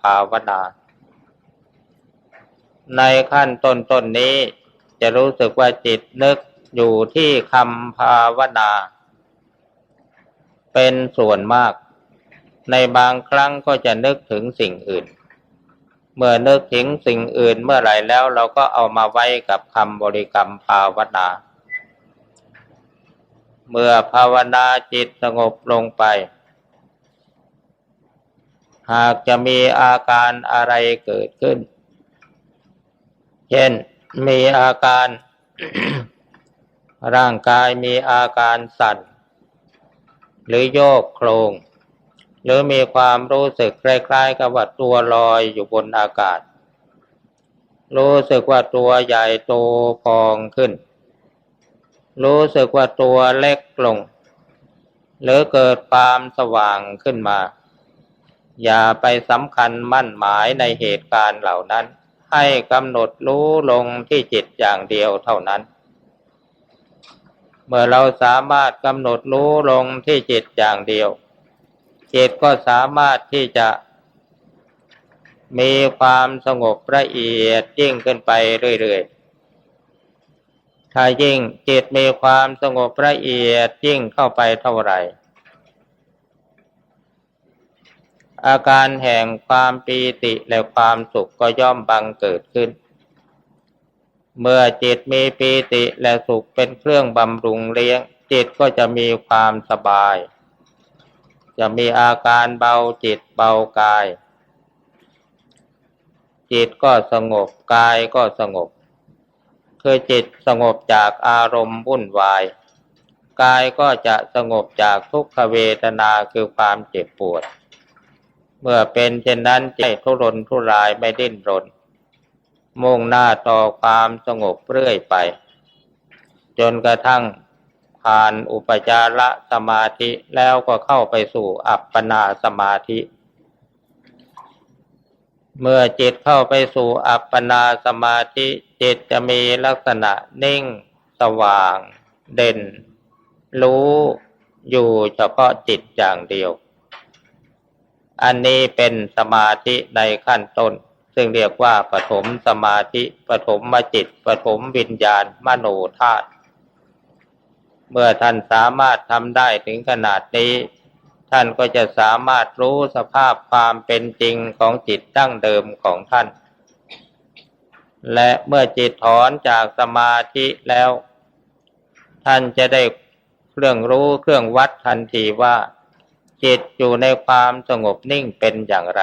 ภาวนา ในขั้นต้นต้นนี้จะรู้สึกว่าจิตนึกอยู่ที่คำภาวนา เป็นส่วนมาก ในบางครั้งก็จะนึกถึงสิ่งอื่น เมื่อนึกถึงสิ่งอื่นเมื่อไหร่แล้วเราก็เอามาไว้กับคำบริกรรมภาวนา เมื่อภาวนาจิตสงบลงไป หากจะมีอาการอะไรเกิดขึ้น เช่นมีอาการ ร่างกายมีอาการสั่น หรือโยกโครง หรือมีความรู้สึกคล้ายๆ กับว่าตัวลอยอยู่บนอากาศ รู้สึกว่าตัวใหญ่โตพองขึ้น รู้สึกว่าตัวเล็กลง หรือเกิดความสว่างขึ้นมา อย่าไปสำคัญมั่นหมายในเหตุการณ์เหล่านั้น ให้กำหนดรู้ลงที่จิตอย่างเดียวเท่านั้น เมื่อเราสามารถกำหนดรู้ลงที่จิตอย่างเดียว จิตก็สามารถที่จะมีความสงบละเอียดยิ่งขึ้นไปเรื่อยๆ ถ้ายิ่งจิตมีความสงบละเอียดยิ่งเข้าไปเท่าไหร่ อาการแห่งความปีติและความสุขก็ย่อมบังเกิดขึ้น เมื่อจิตมีปีติและสุขเป็นเครื่องบำรุงเลี้ยง จิตก็จะมีความสบาย จะมีอาการเบาจิตเบากาย จิตก็สงบกายก็สงบ คือจิตสงบจากอารมณ์วุ่นวาย กายก็จะสงบจากทุกขเวทนาคือความเจ็บปวด เมื่อเป็นเช่นนั้นใจทุรนทุรายไม่ดิ้นรน มุ่งหน้าต่อความสงบเรื่อยไป จนกระทั่งผ่านอุปจารสมาธิแล้วก็เข้าไปสู่อัปปนาสมาธิ เมื่อจิตเข้าไปสู่อัปปนาสมาธิ จิตจะมีลักษณะนิ่ง สว่าง เด่น รู้อยู่เฉพาะจิตอย่างเดียว อันนี้เป็นสมาธิในขั้นต้น ซึ่งเรียกว่าปฐมสมาธิปฐมมจิตปฐมวิญญาณมโนธาตุเมื่อท่านสามารถทำได้ถึงขนาดนี้ ท่านก็จะสามารถรู้สภาพความเป็นจริงของจิตตั้งเดิมของท่าน และเมื่อจิตถอนจากสมาธิแล้ว ท่านจะได้เครื่องรู้เครื่องวัดทันทีว่า จิตอยู่ในความสงบนิ่งเป็นอย่างไร